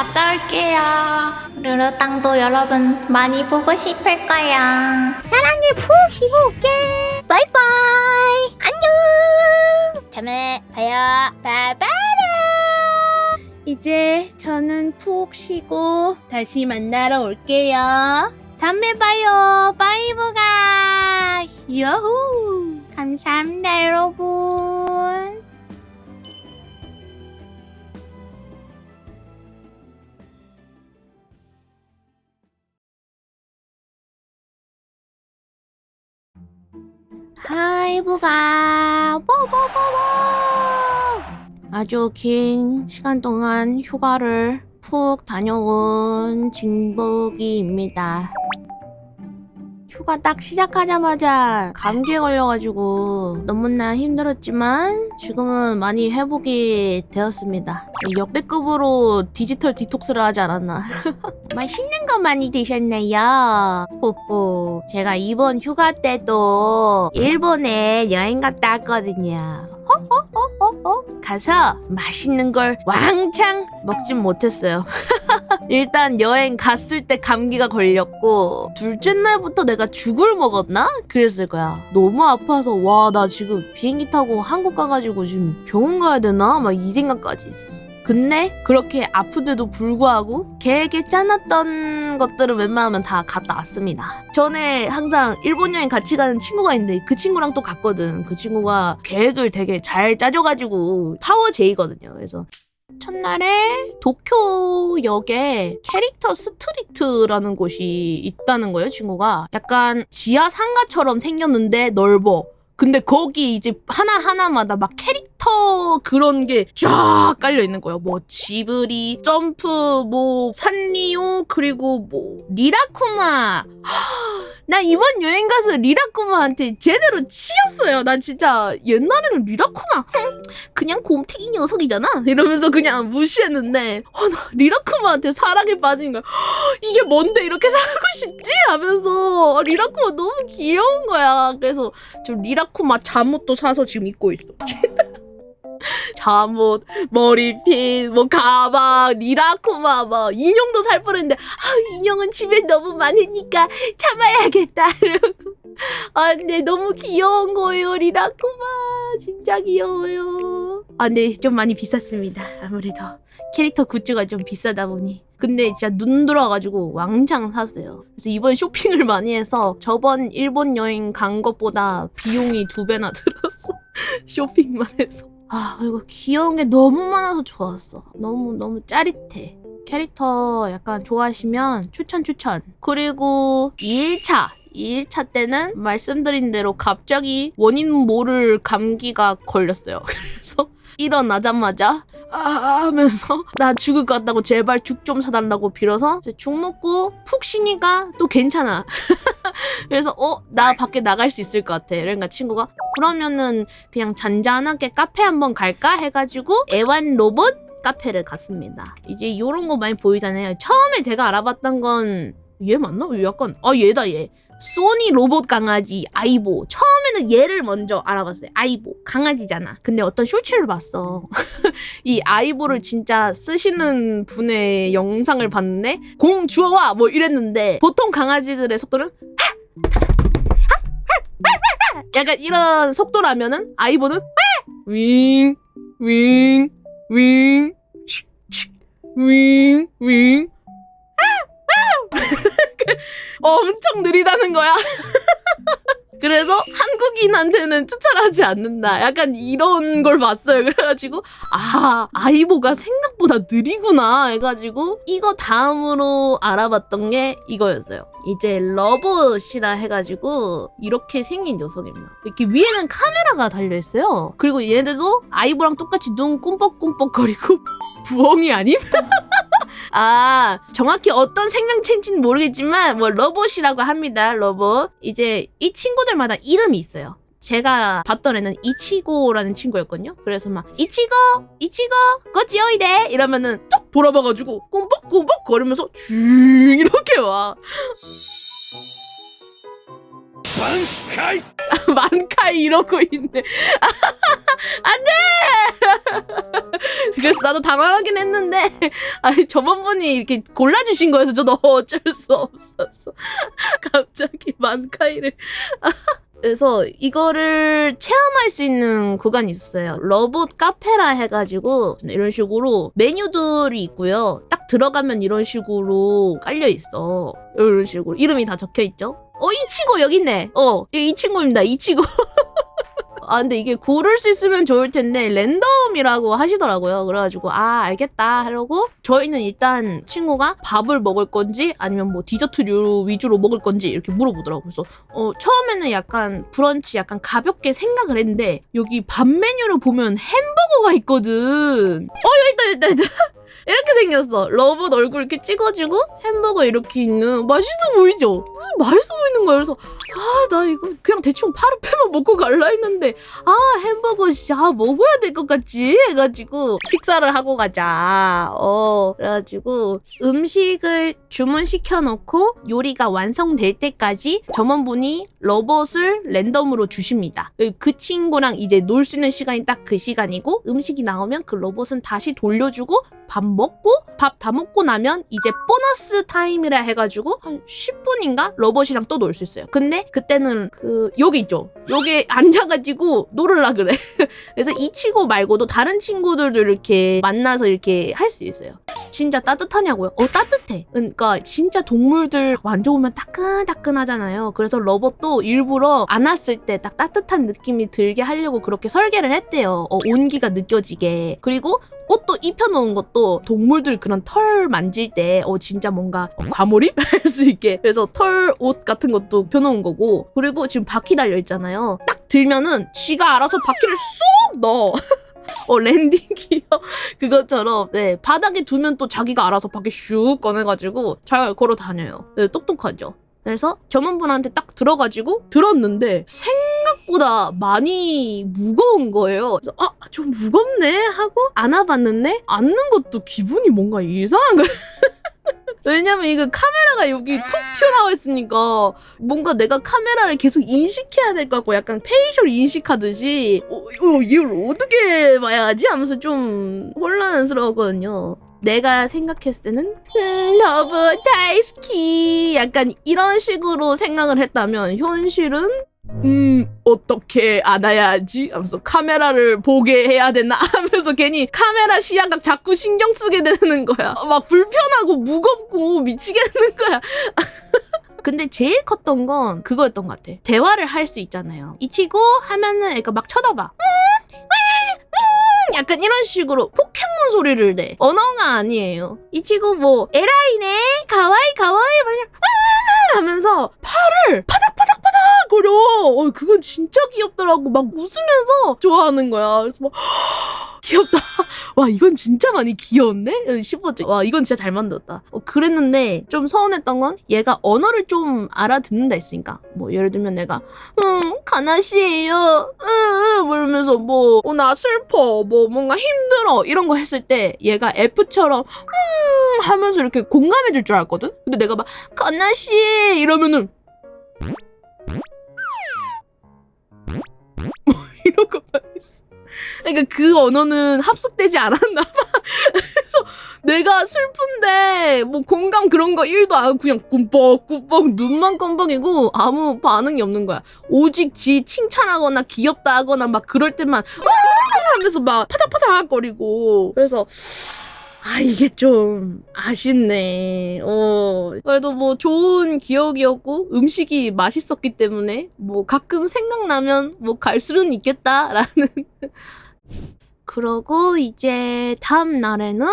갔다 올게요. 르르땅도 여러분 많이 보고 싶을 거야. 사랑해 푹 쉬고 올게. 바이바이. 안녕. 다음에 봐요. 바이바이. 이제 저는 푹 쉬고 다시 만나러 올게요. 다음에 봐요. 바이브가. 여후. 감사합니다, 여러분. 하이브가 뽀뽀뽀뽀 아주 긴 시간 동안 휴가를 푹 다녀온 진복이입니다. 휴가 딱 시작하자마자 감기에 걸려가지고 너무나 힘들었지만 지금은 많이 회복이 되었습니다. 역대급으로 디지털 디톡스를 하지 않았나. 맛있는 거 많이 드셨네요. 호호. 제가 이번 휴가 때도 일본에 여행 갔다 왔거든요. 호호호호호. 가서 맛있는 걸 왕창 먹진 못했어요. 일단 여행 갔을 때 감기가 걸렸고 둘째 날부터 내가 죽을 먹었나? 그랬을 거야. 너무 아파서 와 나 지금 비행기 타고 한국 가가지고 지금 병원 가야 되나? 막 이 생각까지 있었어. 근데 그렇게 아픈데도 불구하고 계획에 짜놨던 것들은 웬만하면 다 갔다 왔습니다. 전에 항상 일본 여행 같이 가는 친구가 있는데 그 친구랑 또 갔거든. 그 친구가 계획을 되게 잘 짜줘가지고 파워 제이거든요. 그래서 첫날에 도쿄역에 캐릭터 스트리트라는 곳이 있다는 거예요, 친구가. 약간 지하 상가처럼 생겼는데 넓어. 근데 거기 이제 하나하나마다 막 캐릭터 그런 게 쫙 깔려 있는 거예요. 뭐 지브리, 점프, 뭐 산리오, 그리고 뭐 리라쿠마. 나 이번 여행 가서 리라쿠마한테 제대로 치였어요. 나 진짜 옛날에는 리라쿠마 흥, 그냥 곰탱이 녀석이잖아. 이러면서 그냥 무시했는데 어, 나 리라쿠마한테 사랑에 빠진 거야. 이게 뭔데 이렇게 살고 싶지? 하면서 아, 리라쿠마 너무 귀여운 거야. 그래서 저 리라쿠마 잠옷도 사서 지금 입고 있어. 잠옷, 머리핀, 뭐 가방, 리라쿠마, 뭐 인형도 살 뻔했는데 아 인형은 집에 너무 많으니까 참아야겠다. 이러고 아 근데 너무 귀여운 거예요 리라쿠마 진짜 귀여워요. 아 근데 좀 많이 비쌌습니다. 아무래도 캐릭터 굿즈가 좀 비싸다 보니. 근데 진짜 눈 돌아가지고 왕창 샀어요. 그래서 이번 쇼핑을 많이 해서 저번 일본 여행 간 것보다 비용이 두 배나 들었어. 쇼핑만 해서. 아, 그리고 귀여운 게 너무 많아서 좋았어. 너무, 너무 짜릿해. 캐릭터 약간 좋아하시면 추천, 추천. 그리고 2일차. 2일차 때는 말씀드린 대로 갑자기 원인 모를 감기가 걸렸어요. 그래서 일어나자마자 아 하면서 나 죽을 것 같다고 제발 죽 좀 사달라고 빌어서 죽 먹고 푹 쉬니까 또 괜찮아. 그래서 어 나 밖에 나갈 수 있을 것 같아. 그러니까 친구가 그러면은 그냥 잔잔하게 카페 한번 갈까 해가지고 애완 로봇 카페를 갔습니다. 이제 요런 거 많이 보이잖아요. 처음에 제가 알아봤던 건 얘 맞나? 얘 약간 아 얘다 얘. 소니 로봇 강아지 아이보. 처음에는 얘를 먼저 알아봤어요. 아이보 강아지잖아. 근데 어떤 쇼츠를 봤어. 이 아이보를 진짜 쓰시는 분의 영상을 봤는데 공 주워와 뭐 이랬는데 보통 강아지들의 속도는 약간 이런 속도라면은 아이보는 윙, 윙, 윙, 칙, 칙, 윙, 윙. 엄청 느리다는 거야. 그래서 한국인한테는 추천하지 않는다. 약간 이런 걸 봤어요. 그래가지고 아 아이보가 생각보다 느리구나 해가지고 이거 다음으로 알아봤던 게 이거였어요. 이제 러봇이라 해가지고 이렇게 생긴 녀석입니다. 이렇게 위에는 카메라가 달려 있어요. 그리고 얘네들도 아이보랑 똑같이 눈 꿈뻑꿈뻑거리고 부엉이 아님? 아, 정확히 어떤 생명체인지는 모르겠지만, 뭐, 로봇이라고 합니다, 로봇. 이제, 이 친구들마다 이름이 있어요. 제가 봤던 애는 이치고라는 친구였거든요. 그래서 막, 이치고! 이치고! 거치오이데! 이러면은 쭉 돌아봐가지고, 꿈뻑꿈뻑 거리면서, 쭉, 이렇게 와. 반카이 만카이 이러고 있네. 안 돼! 그래서 나 나도 당황하긴 했는데 아니 저번분이 이렇게 골라주신 거여서 저도 어쩔 수 없었어. 갑자기 만카이를 그래서 이거를 체험할 수 있는 구간이 있어요. 러봇 카페라 해가지고 이런 식으로 메뉴들이 있고요. 딱 들어가면 이런 식으로 깔려 있어. 이런 식으로 이름이 다 적혀 있죠. 어, 이 친구 여기 있네. 어, 이 친구입니다. 이 친구. 아 근데 이게 고를 수 있으면 좋을 텐데 랜덤이라고 하시더라고요. 그래가지고 아 알겠다 하려고 저희는 일단 친구가 밥을 먹을 건지 아니면 뭐 디저트류 위주로 먹을 건지 이렇게 물어보더라고요. 그래서 어 처음에는 약간 브런치 약간 가볍게 생각을 했는데 여기 밥 메뉴를 보면 햄버거가 있거든. 어 여기 있다 여기 있다 여기 있다. 이렇게 생겼어. 러브 얼굴 이렇게 찍어주고 햄버거 이렇게 있는 맛있어 보이죠? 음, 맛있어 보이는 거야. 그래서 아 나 이거 그냥 대충 파르페만 먹고 갈라 했는데 아 햄버거 씨, 아 먹어야 될 것 같지 해가지고 식사를 하고 가자. 어 그래가지고 음식을 주문시켜 놓고 요리가 완성될 때까지 점원분이 로봇을 랜덤으로 주십니다. 그 친구랑 이제 놀 수 있는 시간이 딱 그 시간이고 음식이 나오면 그 로봇은 다시 돌려주고 밥 먹고 밥 다 먹고 나면 이제 보너스 타임이라 해가지고 한 10분인가 로봇이랑 또 놀 수 있어요. 근데 그때는 그 여기 있죠. 여기 앉아가지고 놀으라 그래. 그래서 이 친구 말고도 다른 친구들도 이렇게 만나서 이렇게 할 수 있어요. 진짜 따뜻하냐고요? 어 따뜻해. 그러니까 진짜 동물들 만져보면 따끈따끈하잖아요. 그래서 로봇도 일부러 안았을 때 딱 따뜻한 느낌이 들게 하려고 그렇게 설계를 했대요. 어, 온기가 느껴지게. 그리고 옷도 입혀놓은 것도 동물들 그런 털 만질 때 어 진짜 뭔가 과몰입? 할 수 있게. 그래서 털 옷 같은 것도 펴놓은 거고. 그리고 지금 바퀴 달려 있잖아요. 딱 들면은 쥐가 알아서 바퀴를 쏙 넣어. 어 랜딩 기어 그것처럼. 네 바닥에 두면 또 자기가 알아서 바퀴 슉 꺼내가지고 잘 걸어 다녀요. 네 똑똑하죠. 그래서 점원분한테 딱 들어가지고 들었는데 생 각보다 많이 무거운 거예요. 그래서 아 좀 무겁네 하고 안아봤는데 앉는 것도 기분이 뭔가 이상한 거예요. 왜냐면 이거 카메라가 여기 툭 튀어나와 있으니까 뭔가 내가 카메라를 계속 인식해야 될 것 같고 약간 페이셜 인식하듯이 어, 어, 이걸 어떻게 봐야지 하면서 좀 혼란스러웠거든요. 내가 생각했을 때는 음, 러브 다이스키 약간 이런 식으로 생각을 했다면 현실은 음 어떻게 안아야지? 하면서 카메라를 보게 해야 되나? 하면서 괜히 카메라 시야각 자꾸 신경 쓰게 되는 거야. 막 불편하고 무겁고 미치겠는 거야. 근데 제일 컸던 건 그거였던 것 같아. 대화를 할 수 있잖아요. 이 치고 하면은 애가 막 쳐다봐. 약간 이런 식으로 포켓몬 소리를 내. 언어가 아니에요. 이 친구 뭐 에라이네? 가와이 가와이? 하면서 팔을 파닥파닥파닥 거려. 어, 그건 진짜 귀엽더라고. 막 웃으면서 좋아하는 거야. 그래서 막 귀엽다. 와 이건 진짜 많이 귀여운데? 싶었죠. 와 이건 진짜 잘 만들었다. 어, 그랬는데 좀 서운했던 건 얘가 언어를 좀 알아듣는다 했으니까 뭐 예를 들면 내가 응 가나시에요 응뭐 이러면서 뭐 나 슬퍼 뭐 뭔가 힘들어 이런 거 했을 때 얘가 F처럼 음 하면서 이렇게 공감해 줄 줄 알거든? 근데 내가 막 가나시 이러면은 이러고만 있어. 그러니까 그 언어는 합숙되지 않았나 봐. 그래서 내가 슬픈데 뭐 공감 그런 거 1도 안 하고 그냥 꿈뻑꿈뻑 눈만 껌뻑이고 아무 반응이 없는 거야. 오직 지 칭찬하거나 귀엽다 하거나 막 그럴 때만 와 하면서 막 파닥파닥 거리고 그래서 아 이게 좀 아쉽네. 어 그래도 뭐 좋은 기억이었고 음식이 맛있었기 때문에 뭐 가끔 생각나면 뭐 갈 수는 있겠다라는. 그러고 이제 다음 날에는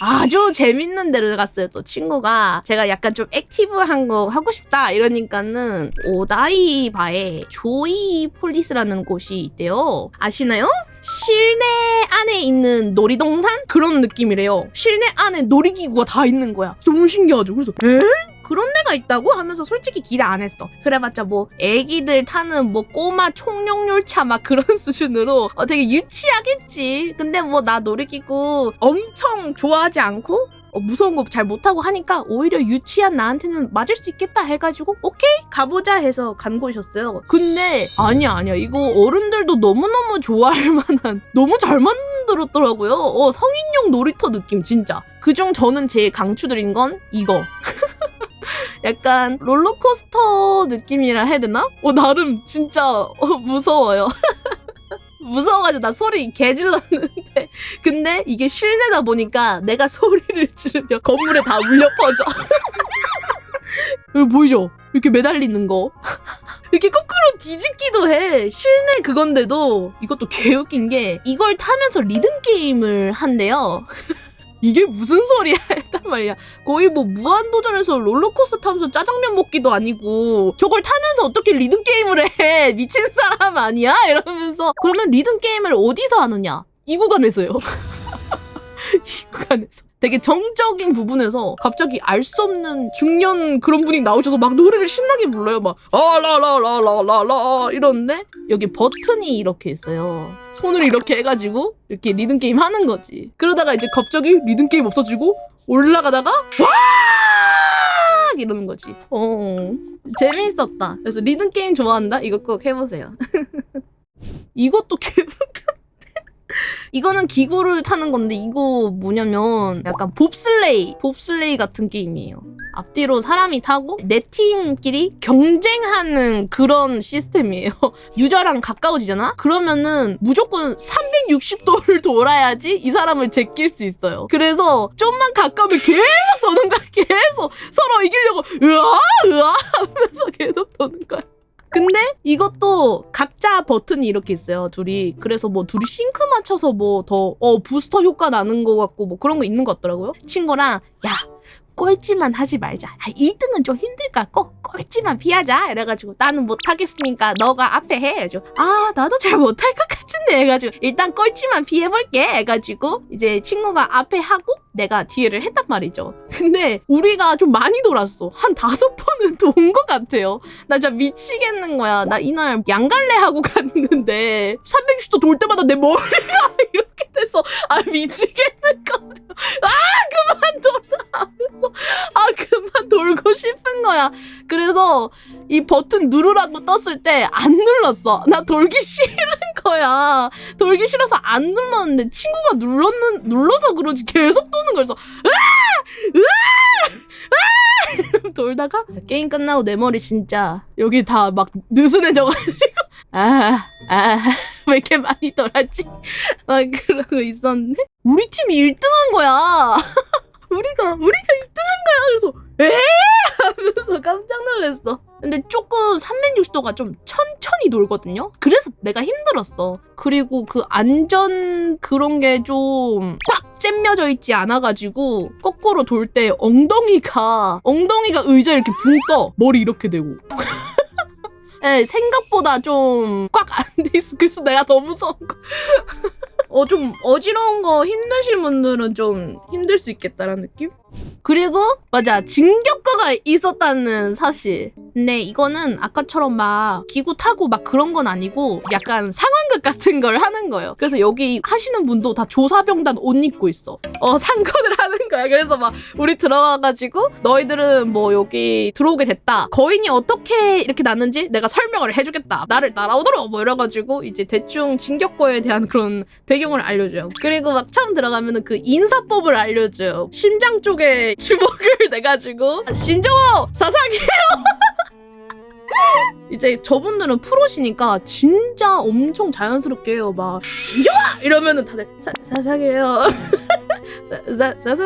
아주 재밌는 데를 갔어요. 또 친구가 제가 약간 좀 액티브한 거 하고 싶다 이러니까는 오다이바에 조이 폴리스라는 곳이 있대요. 아시나요? 실내 안에 있는 놀이동산 그런 느낌이래요. 실내 안에 놀이기구가 다 있는 거야. 너무 신기하죠. 그래서 에? 그런 데가 있다고 하면서 솔직히 기대 안 했어. 그래봤자 뭐 애기들 타는 뭐 꼬마 총룡열차 막 그런 수준으로 어, 되게 유치하겠지. 근데 뭐 나 놀이기구 엄청 좋아하지 않고 어, 무서운 거 잘 못하고 하니까 오히려 유치한 나한테는 맞을 수 있겠다 해가지고 오케이 가보자 해서 간 곳이었어요. 근데 아니야 아니야 이거 어른들도 너무너무 좋아할 만한 너무 잘 만든 들었더라고요. 어, 성인용 놀이터 느낌 진짜. 그중 저는 제일 강추드린 건 이거. 약간 롤러코스터 느낌이라 해야 되나? 어, 나름 진짜 어, 무서워요. 무서워가지고 나 소리 개질렀는데 근데 이게 실내다 보니까 내가 소리를 지르면 건물에 다 울려 퍼져 여기 보이죠? 이렇게 매달리는 거 이렇게 거꾸로 뒤집기도 해 실내 그건데도 이것도 개웃긴 게 이걸 타면서 리듬 게임을 한대요 이게 무슨 소리야? 했단 말이야. 거의 뭐 무한도전에서 롤러코스터 타면서 짜장면 먹기도 아니고 저걸 타면서 어떻게 리듬 게임을 해? 미친 사람 아니야? 이러면서. 그러면 리듬 게임을 어디서 하느냐? 이 구간에서요. 이 구간에서 되게 정적인 부분에서 갑자기 알 수 없는 중년 그런 분이 나오셔서 막 노래를 신나게 불러요. 막 아라라라라라라 이러는데 여기 버튼이 이렇게 있어요. 손을 이렇게 해가지고 이렇게 리듬 게임 하는 거지. 그러다가 이제 갑자기 리듬 게임 없어지고 올라가다가 와! 이러는 거지. 어. 재밌었다. 그래서 리듬 게임 좋아한다? 이거 꼭 해보세요. 이것도 개 이거는 기구를 타는 건데 이거 뭐냐면 약간 봅슬레이 봅슬레이 같은 게임이에요. 앞뒤로 사람이 타고 내 팀끼리 경쟁하는 그런 시스템이에요. 유저랑 가까워지잖아? 그러면은 무조건 360도를 돌아야지 이 사람을 제낄 수 있어요. 그래서 좀만 가까우면 계속 도는 거야. 계속 서로 이기려고 으아 으아 하면서 계속 도는 거야 근데 이것도 각자 버튼이 이렇게 있어요 둘이. 그래서 뭐 둘이 싱크 맞춰서 뭐 더 어 부스터 효과 나는 거 같고 뭐 그런 거 있는 것 같더라고요. 친구랑 야 꼴찌만 하지 말자. 아, 1등은 좀 힘들 것 같고 꼴찌만 피하자. 이래가지고 나는 못하겠으니까 너가 앞에 해. 아 나도 잘 못할 것 같은데 해가지고 일단 꼴찌만 피해볼게 해가지고 이제 친구가 앞에 하고 내가 뒤에를 했단 말이죠 근데 우리가 좀 많이 돌았어 한 다섯 번은 돈 것 같아요 나 진짜 미치겠는 거야. 나 이날 양갈래 하고 갔는데 360도 돌 때마다 내 머리가 이렇게 돼서 아 미치겠는 거야. 아 그만 돌아 하면서 아 그만 돌고 싶은 거야. 그래서 이 버튼 누르라고 떴을 때 안 눌렀어. 나 돌기 싫은 거야. 돌기 싫어서 안 눌렀는데 친구가 눌렀는 눌러서 그런지 계속 도는 거여서 돌다가 게임 끝나고 내 머리 진짜 여기 다 막 느슨해져가지고 아, 아, 왜 이렇게 많이 돌았지? 막 그러고 있었는데 우리 팀이 1등 한 거야. 우리가 우리가 1등한 거야. 그래서 에? 하면서 깜짝 놀랐어. 근데 조금 360도가 좀 천천히 돌거든요. 그래서 내가 힘들었어. 그리고 그 안전 그런 게 좀 꽉 잼며져 있지 않아가지고 거꾸로 돌 때 엉덩이가 엉덩이가 의자 이렇게 붕 떠. 머리 이렇게 되고. 예, 생각보다 좀 꽉 안 돼 있어. 그래서 내가 더 무서운 거. 어, 좀 어지러운 거 힘드신 분들은 좀 힘들 수 있겠다라는 느낌? 그리고 맞아 진격거가 있었다는 사실. 근데 이거는 아까처럼 막 기구 타고 막 그런 건 아니고 약간 상황극 같은 걸 하는 거예요. 그래서 여기 하시는 분도 다 조사병단 옷 입고 있어. 어 상관을 하는 거야. 그래서 막 우리 들어가가지고 너희들은 뭐 여기 들어오게 됐다. 거인이 어떻게 이렇게 났는지 내가 설명을 해주겠다. 나를 따라오도록 뭐 이래가지고 이제 대충 진격거에 대한 그런 배경을 알려줘요. 그리고 막 처음 들어가면은 그 인사법을 알려줘요. 심장 쪽에 주먹을 내가지고. 신정호 사사기요 이제 저분들은 프로시니까 진짜 엄청 자연스럽게 해요. 막 신정아! 이러면은 다들 사, 사사기요. 사, 사,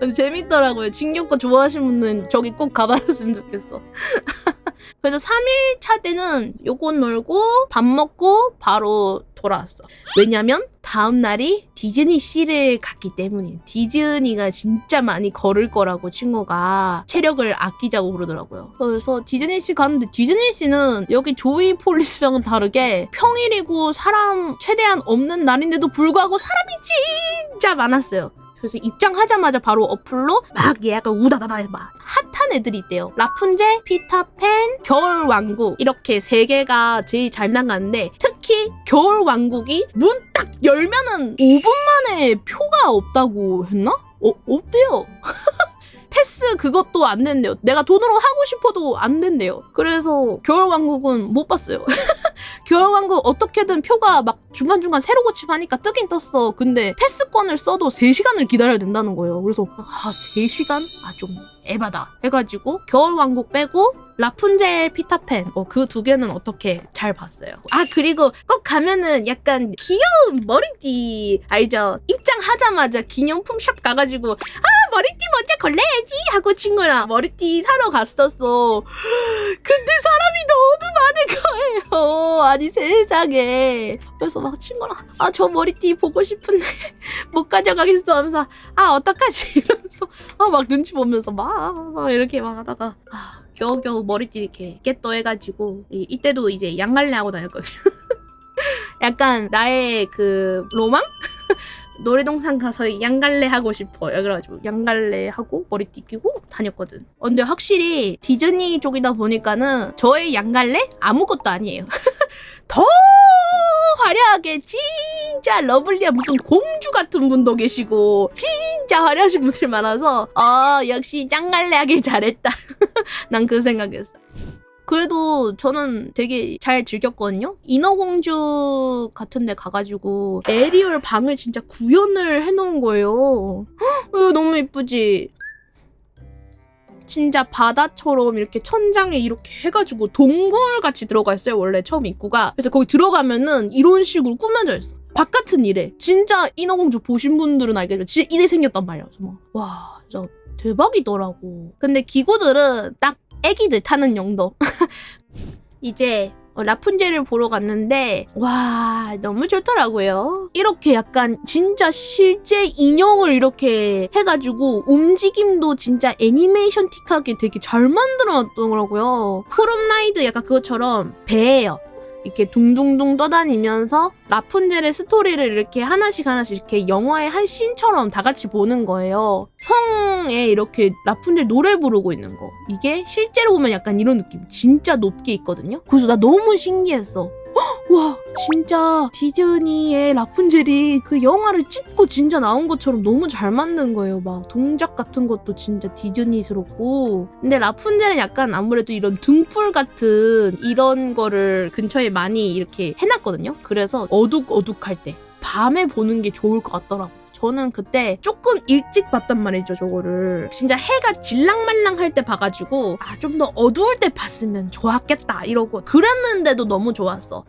근데 재밌더라고요. 진격거 좋아하시는 분은 저기 꼭 가봤으면 좋겠어 그래서 3일차 때는 요거 놀고 밥 먹고 바로 돌아왔어. 왜냐면 다음 날이 디즈니 씨를 갔기 때문이에요. 디즈니가 진짜 많이 걸을 거라고 친구가 체력을 아끼자고 그러더라고요. 그래서 디즈니 씨 갔는데 디즈니 씨는 여기 조이 폴리스랑은 다르게 평일이고 사람 최대한 없는 날인데도 불구하고 사람이 진짜 많았어요. 그래서 입장하자마자 바로 어플로 막 예약을 우다다다 막 핫한 애들이 있대요. 라푼젤, 피터팬, 겨울왕국 이렇게 세 개가 제일 잘 나가는데 특히 겨울왕국이 문 딱 열면은 5분 만에 표가 없다고 했나? 어, 없대요. 패스 그것도 안 된대요. 내가 돈으로 하고 싶어도 안 된대요. 그래서 겨울왕국은 못 봤어요. 겨울 왕국 어떻게든 표가 막 중간중간 새로 고침하니까 뜨긴 떴어. 근데 패스권을 써도 3시간을 기다려야 된다는 거예요. 그래서 아 3시간? 아 좀 에바다 해가지고 겨울왕국 빼고 라푼젤 피타펜 어, 그 두 개는 어떻게 잘 봤어요. 아 그리고 꼭 가면은 약간 귀여운 머리띠 알죠? 입장하자마자 기념품 샵 가가지고 아 머리띠 먼저 걸려야지 하고 친구랑 머리띠 사러 갔었어. 근데 사람이 너무 많은 거예요. 아니 세 상에. 그래서 막 친구랑 아 저 머리띠 보고 싶은데 못 가져가겠어 하면서 아 어떡하지 이러면서 아 막 눈치 보면서 막, 막 이렇게 막 하다가 아, 겨우겨우 머리띠 이렇게 깨떠 해가지고 이, 이때도 이제 양갈래 하고 다녔거든요. 약간 나의 그 로망? 놀이동산 가서 양갈래 하고 싶어. 그래가지고 양갈래 하고 머리띠 끼고 다녔거든. 어, 근데 확실히 디즈니 쪽이다 보니까는 저의 양갈래 아무것도 아니에요. 더 화려하게 진짜 러블리한 무슨 공주 같은 분도 계시고 진짜 화려하신 분들 많아서 어 역시 짱갈래 하길 잘했다. 난 그 생각했어. 그래도 저는 되게 잘 즐겼거든요. 인어공주 같은 데 가가지고 에리얼 방을 진짜 구현을 해놓은 거예요. 너무 예쁘지? 진짜 바다처럼 이렇게 천장에 이렇게 해가지고 동굴같이 들어가 있어요. 원래 처음 입구가. 그래서 거기 들어가면은 이런 식으로 꾸며져 있어. 바깥은 이래. 진짜 인어공주 보신 분들은 알겠지만 진짜 이래 생겼단 말이야. 막, 와, 진짜 대박이더라고. 근데 기구들은 딱 애기들 타는 용도. 이제 어, 라푼젤을 보러 갔는데 와 너무 좋더라고요. 이렇게 약간 진짜 실제 인형을 이렇게 해가지고 움직임도 진짜 애니메이션틱하게 되게 잘 만들어놨더라고요. 푸름라이드 약간 그것처럼 배예요. 이렇게 둥둥둥 떠다니면서 라푼젤의 스토리를 이렇게 하나씩 하나씩 이렇게 영화의 한 씬처럼 다 같이 보는 거예요. 성에 이렇게 라푼젤 노래 부르고 있는 거. 이게 실제로 보면 약간 이런 느낌. 진짜 높게 있거든요. 그래서 나 너무 신기했어. 헉, 와 진짜 디즈니의 라푼젤이 그 영화를 찍고 진짜 나온 것처럼 너무 잘 만든 거예요. 막 동작 같은 것도 진짜 디즈니스럽고. 근데 라푼젤은 약간 아무래도 이런 등불 같은 이런 거를 근처에 많이 이렇게 해놨거든요. 그래서 어둑어둑할 때 밤에 보는 게 좋을 것 같더라고 저는 그때 조금 일찍 봤단 말이죠, 저거를. 진짜 해가 질랑말랑 할 때 봐가지고, 아, 좀 더 어두울 때 봤으면 좋았겠다, 이러고. 그랬는데도 너무 좋았어.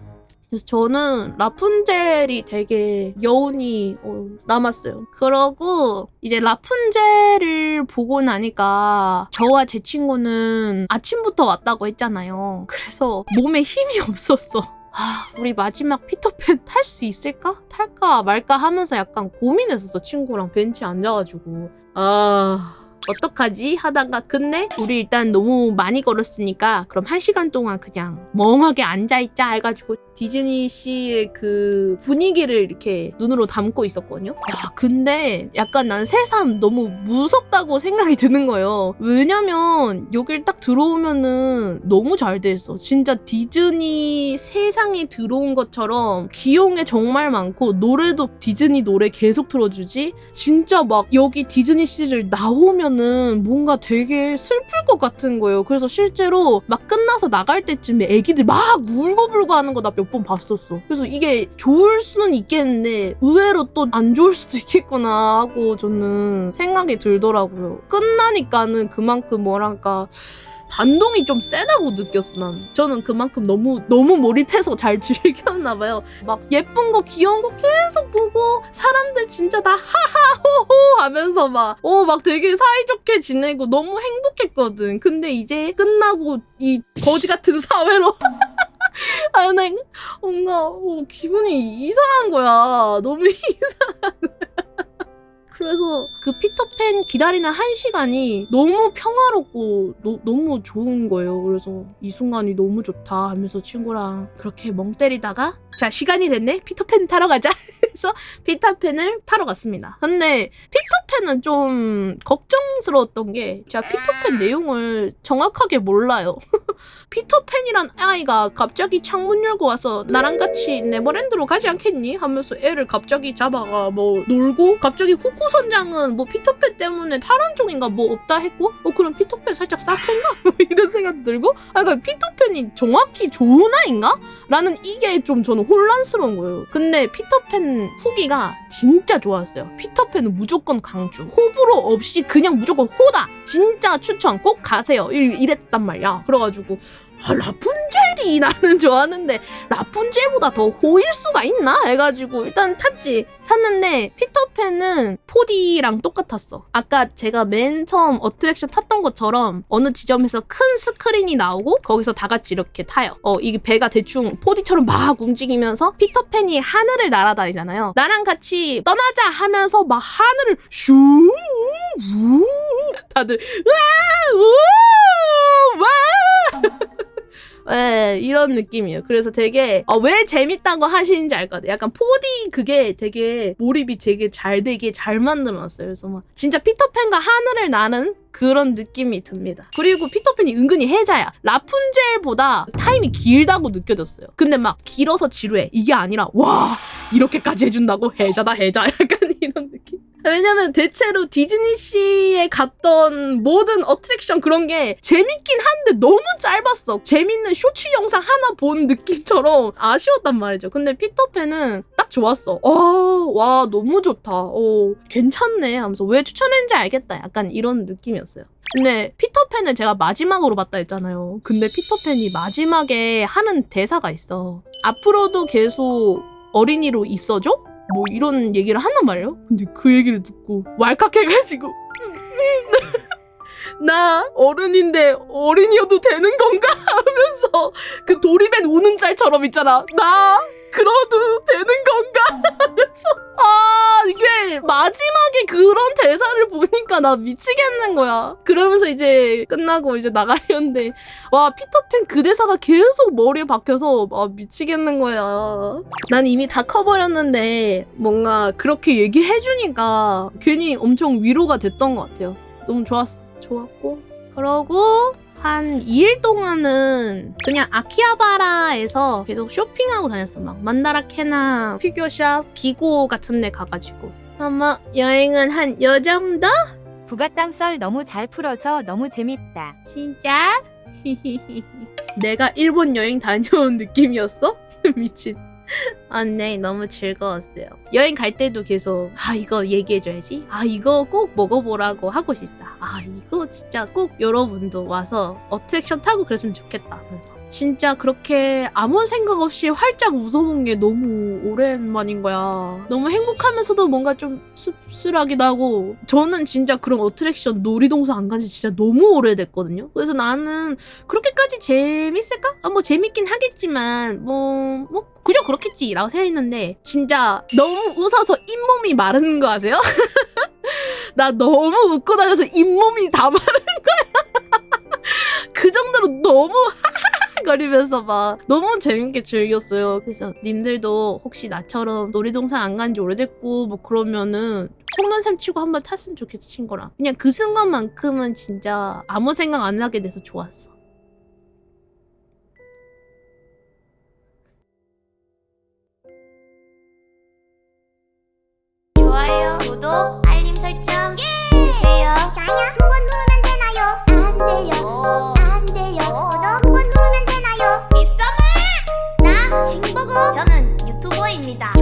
그래서 저는 라푼젤이 되게 여운이 어, 남았어요. 그러고 이제 라푼젤을 보고 나니까 저와 제 친구는 아침부터 왔다고 했잖아요. 그래서 몸에 힘이 없었어. 아, 우리 마지막 피터팬 탈 수 있을까? 탈까 말까 하면서 약간 고민했었어, 친구랑 벤치에 앉아가지고. 아, 어떡하지? 하다가, 근데 우리 일단 너무 많이 걸었으니까, 그럼 한 시간 동안 그냥 멍하게 앉아있자 해가지고, 디즈니 씨의 그 분위기를 이렇게 눈으로 담고 있었거든요. 야, 근데 약간 난 새삼 너무 무섭다고 생각이 드는 거예요. 왜냐면 여길 딱 들어오면은 너무 잘 돼 있어. 진짜 디즈니 세상에 들어온 것처럼 기용에 정말 많고 노래도 디즈니 노래 계속 틀어주지. 진짜 막 여기 디즈니 씨를 나오면 은 뭔가 되게 슬플 것 같은 거예요. 그래서 실제로 막 끝나서 나갈 때쯤에 애기들 막 울고불고 하는 거 나 몇 번 봤었어. 그래서 이게 좋을 수는 있겠는데 의외로 또 안 좋을 수도 있겠구나 하고 저는 생각이 들더라고요. 끝나니까는 그만큼 뭐랄까 반동이 좀 세다고 느꼈어 난. 저는 그만큼 너무 너무 몰입해서 잘 즐겼나 봐요. 막 예쁜 거 귀여운 거 계속 보고 사람들 진짜 다 하하호호 하면서 막어막 되게 사이좋게 지내고 너무 행복했거든. 근데 이제 끝나고 이 거지 같은 사회로 아, 뭔가 어, 기분이 이상한 거야. 너무 이상한 거야. 그래서 그 피터팬 기다리는 한 시간이 너무 평화롭고 노- 너무 좋은 거예요. 그래서 이 순간이 너무 좋다 하면서 친구랑 그렇게 멍 때리다가 자 시간이 됐네 피터팬 타러 가자 해서 피터팬을 타러 갔습니다. 근데 피터팬은 좀 걱정스러웠던 게 제가 피터팬 내용을 정확하게 몰라요. 피터팬이란 아이가 갑자기 창문 열고 와서 나랑 같이 네버랜드로 가지 않겠니? 하면서 애를 갑자기 잡아가 뭐 놀고 갑자기 후쿠 선장은 뭐 피터팬 때문에 탈환 쪽인가 뭐 없다 했고 어 그럼 피터팬 살짝 사펜가? 뭐 이런 생각 들고 아 그러니까 피터팬이 정확히 좋은 아인가? 라는 이게 좀 저는 혼란스러운 거예요. 근데 피터팬 후기가 진짜 좋았어요. 피터팬은 무조건 강추. 호불호 없이 그냥 무조건 호다. 진짜 추천. 꼭 가세요. 이- 이랬단 말이야. 그래가지고 아, 라푼젤이 나는 좋아하는데 라푼젤보다 더 호일 수가 있나? 해가지고 일단 탔지. 탔는데 피터팬은 4D랑 똑같았어. 아까 제가 맨 처음 어트랙션 탔던 것처럼 어느 지점에서 큰 스크린이 나오고 거기서 다 같이 이렇게 타요. 어 이게 배가 대충 4D처럼 막 움직이면서 피터팬이 하늘을 날아다니잖아요. 나랑 같이 떠나자 하면서 막 하늘을 슈 우, 다들 으아 우, 와 네, 이런 느낌이에요. 그래서 되게 어, 왜 재밌다고 하시는지 알 것 같아요. 약간 4D 그게 되게 몰입이 되게 잘 되게 잘 만들어놨어요. 그래서 막 진짜 피터팬과 하늘을 나는 그런 느낌이 듭니다. 그리고 피터팬이 은근히 해자야. 라푼젤보다 타임이 길다고 느껴졌어요. 근데 막 길어서 지루해. 이게 아니라 와 이렇게까지 해준다고 해자다 해자 약간 이런 느낌. 왜냐면 대체로 디즈니시에 갔던 모든 어트랙션 그런 게 재밌긴 한데 너무 짧았어. 재밌는 쇼츠 영상 하나 본 느낌처럼 아쉬웠단 말이죠. 근데 피터팬은 딱 좋았어. 어, 와, 너무 좋다. 어, 괜찮네 하면서 왜 추천했는지 알겠다. 약간 이런 느낌이었어요. 근데 피터팬을 제가 마지막으로 봤다 했잖아요. 근데 피터팬이 마지막에 하는 대사가 있어. 앞으로도 계속 어린이로 있어줘? 뭐 이런 얘기를 한단 말이에요. 근데 그 얘기를 듣고 왈칵해가지고 나 어른인데 어린이여도 되는 건가 하면서 그 도리벤 우는 짤처럼 있잖아. 나 그러도 되는 건가 하면서 아 이게 마지막에 그런 대사를 보니까 나 미치겠는 거야. 그러면서 이제 끝나고 이제 나가려는데 와 피터팬 그 대사가 계속 머리에 박혀서 아 미치겠는 거야. 난 이미 다 커버렸는데 뭔가 그렇게 얘기해주니까 괜히 엄청 위로가 됐던 것 같아요. 너무 좋았어. 좋았고. 그러고 한 2일 동안은 그냥 아키하바라에서 계속 쇼핑하고 다녔어. 막 만다라케나 피규어샵, 비고 같은 데 가가지고. 아마 여행은 한 요 정도? 부가 땅썰 너무 잘 풀어서 너무 재밌다. 진짜? 내가 일본 여행 다녀온 느낌이었어? 미친. 아, 네, 너무 즐거웠어요. 여행 갈 때도 계속, 아, 이거 얘기해줘야지. 아, 이거 꼭 먹어보라고 하고 싶다. 아, 이거 진짜 꼭 여러분도 와서 어트랙션 타고 그랬으면 좋겠다. 하면서. 진짜 그렇게 아무 생각 없이 활짝 웃어본 게 너무 오랜만인 거야. 너무 행복하면서도 뭔가 좀 씁쓸하기도 하고. 저는 진짜 그런 어트랙션 놀이동산 안 간 지 진짜 너무 오래됐거든요. 그래서 나는 그렇게까지 재밌을까? 아, 뭐 재밌긴 하겠지만, 뭐, 뭐, 그저 그렇겠지 라고 생각했는데, 진짜 너무 웃어서 잇몸이 마르는 거 아세요? 나 너무 웃고 다녀서 잇몸이 다 마른 거야. 그 정도로 너무 거리면서 막 너무 재밌게 즐겼어요. 그래서 님들도 혹시 나처럼 놀이동산 안 간 지 오래됐고 뭐 그러면은 속눈샘 치고 한번 탔으면 좋겠어 친구랑. 그냥 그 순간만큼은 진짜 아무 생각 안 하게 돼서 좋았어. 좋아요, 구독, 좋아요.